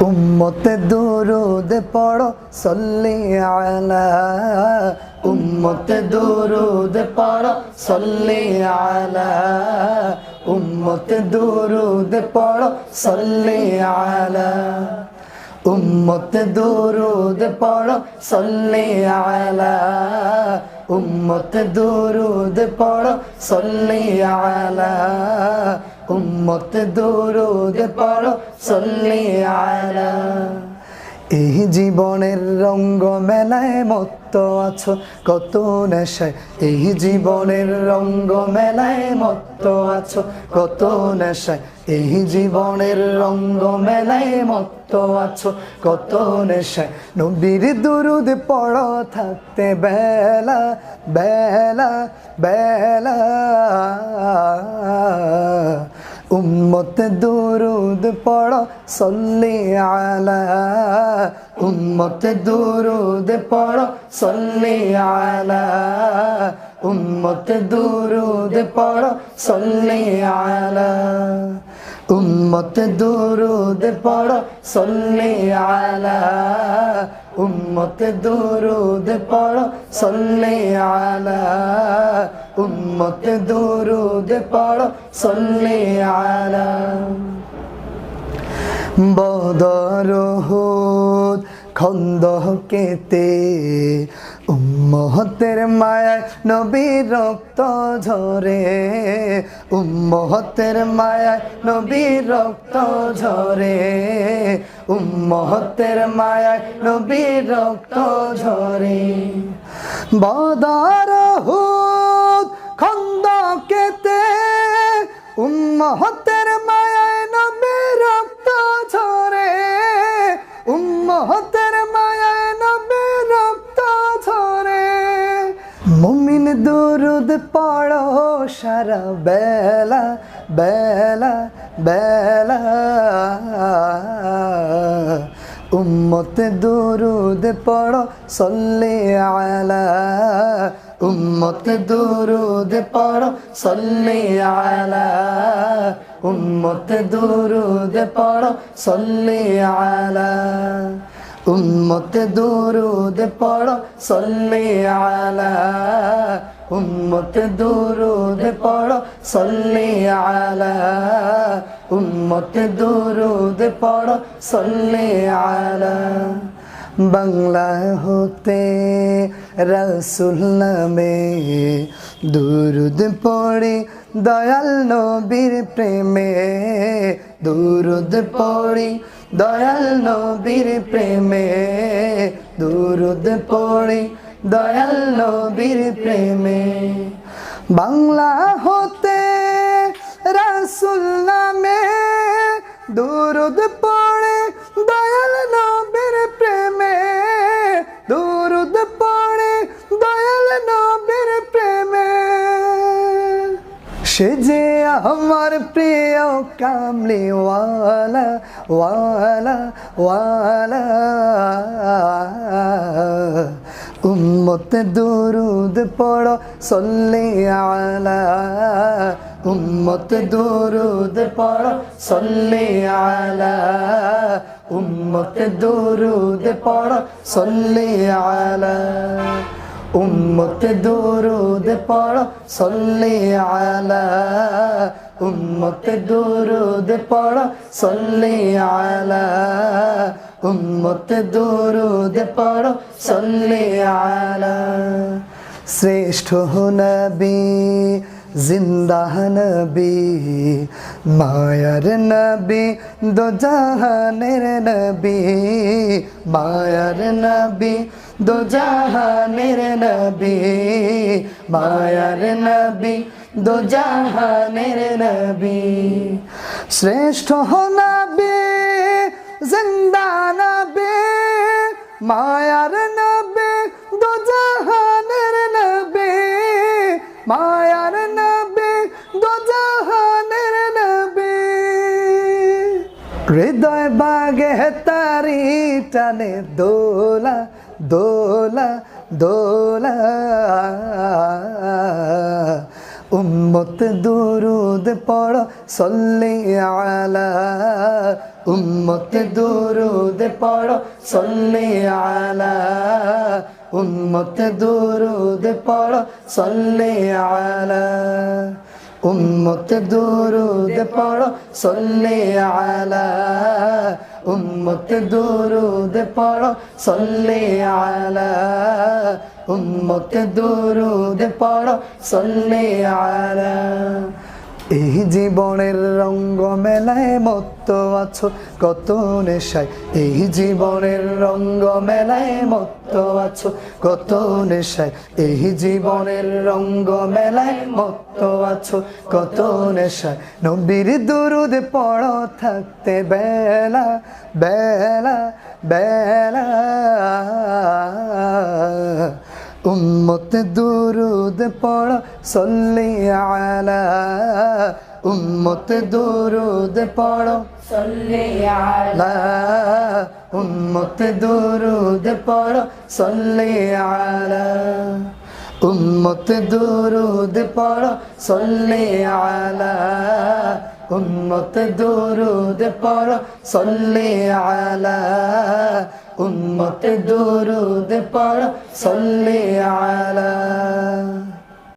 উম্মতে দুরুদ পড়ো, সল্লি আলা। উম্মতে দুরুদ পড়ো, সল্লি আলা। উম্মতে দুরুদ পড়ো, সল্লি আলা। উম্মতে দুরুদ পড়ো, সল্লি আলা। উম্মতে দুরুদ পড়ো, সল্লি আলা। উম্মতে দুরুদ পড়ো সল্লি আলা এই জীবনের রঙ্গ মেলায় মত্ত আছো, কত নেশায়। এই জীবনের রঙ্গ মেলায় মত্ত আছো, কত নেশায়। এই জীবনের রঙ্গ মেলায় মত্ত আছো, কত নেশায়। নবীর দুরুদ পড়ো থাকতে বেলা বেলা বেলা। উম্মত দুরুদ পড়ো, সল্লি আলা। উম্মত দুরুদ পড়ো, সল্লি আলা। উম্মত দুরুদ পড়ো, সল্লি আলা। উম্মত দুরুদ পড়ো, সল্লি আলা। উম্মত দুরুদ পড়ো, সল্লি আলা। উম্মত দুরুদ পড়ো, সল্লি আলা বদরহুদ। খন্দকেতে উম্মহতের মায়ায় নবীর রক্ত ঝরে উম্মহতের মায়ায় নবীর রক্ত ঝরে উম্মহতের মায়ায় নবীর রক্ত ঝরে। বদরহুদ খন্দকেতে উম্মহতের মায়ায় নবীর রক্ত ঝরে। উম্মহতের মায়ায় নবীর রক্ত ঝরে। মুমিন দুরুদ পড়ো সারা বেলা বেলা বেলা। উম্মত দুরুদ পড়ো সল্লি আলা উম্মত দুরুদ পড়ো, সল্লি আলা। উম্মত দুরুদ পড়ো, সল্লি আলা। উম্মত দুরুদ পড়ো, সল্লি আলা। উম্মত দুরুদ পড়ো, সল্লি আলা। উম্মত দুরুদ পড়ো, সল্লি আলা। বাংলা হতে রসুল নামে দুরুদ পড়ি দয়াল নবীর প্রেমে, দুরুদ পড়ি দয়াল নবীর প্রেমে, দুরুদ পড়ি দয়াল নবীর প্রেমে। বাংলা হতে রসুল নামে দুরুদ পড়ে দয়াল নবীর সে যে আমার প্রিয় কামলি ওয়ালা ওয়ালা ওয়ালা। উম্মত দুরুদ পড়ো, সল্লি আলা। উম্মত দুরুদ পড়ো, সল্লি আলা। উম্মত দুরুদ পড়ো, সল্লি আলা। উম্মত দুরুদ পড়ো, সল্লি আলা। উম্মত দুরুদ পড়ো, সল্লি আলা। উম্মত দুরুদ পড়ো, সল্লি আলা। শ্রেষ্ঠ নবী, জিন্দা নবী, মায়ার নবী, দো জাহানের নবী, মায়ার নবী দো জাহানের নবী মায়ার নবী দো জাহানের নবী শ্রেষ্ঠ নবী জিন্দা নবী মায়ার নবী দো জাহানের নবী মায়ার নবী দো জাহানের নবী হৃদয় বাগে তারি টানে দোলা দোলা দোলা। উম্মত দুরুদ পড়ো, সল্লি আলা। উম্মত দুরুদ পড়ো, সল্লি আলা। উম্মত দুরুদ পড়ো, সল্লি আলা। উম্মত দুরুদ পড়ো, সল্লি আলা। উম্মত দুরুদ পড়ো, সল্লি আলা। উম্মত দুরুদ পড়ো, সল্লি আলা। এই জীবনের রঙ্গ মেলায় মত্ত আছো, কত নেশায়। এই জীবনের রঙ্গ মেলায় মত্ত আছো, কত নেশায়। এই জীবনের রঙ্গ মেলায় মত্ত আছো, কত নেশায়। নবীর দুরুদ পড়ো থাকতে বেলা বেলা বেলা। উম্মত দুরুদ পড়, সল্লি আলা। উম্মত দুরুদ পড়, সল্লি আলা। উম্মত দুরুদ পড়, সল্লি আলা। উম্মত দুরুদ পড়, সল্লি আলা। উম্মত দুরুদ পড়ো সল্লে আলা। উন্মত দুরুদ পড়ো সল্লে আলা।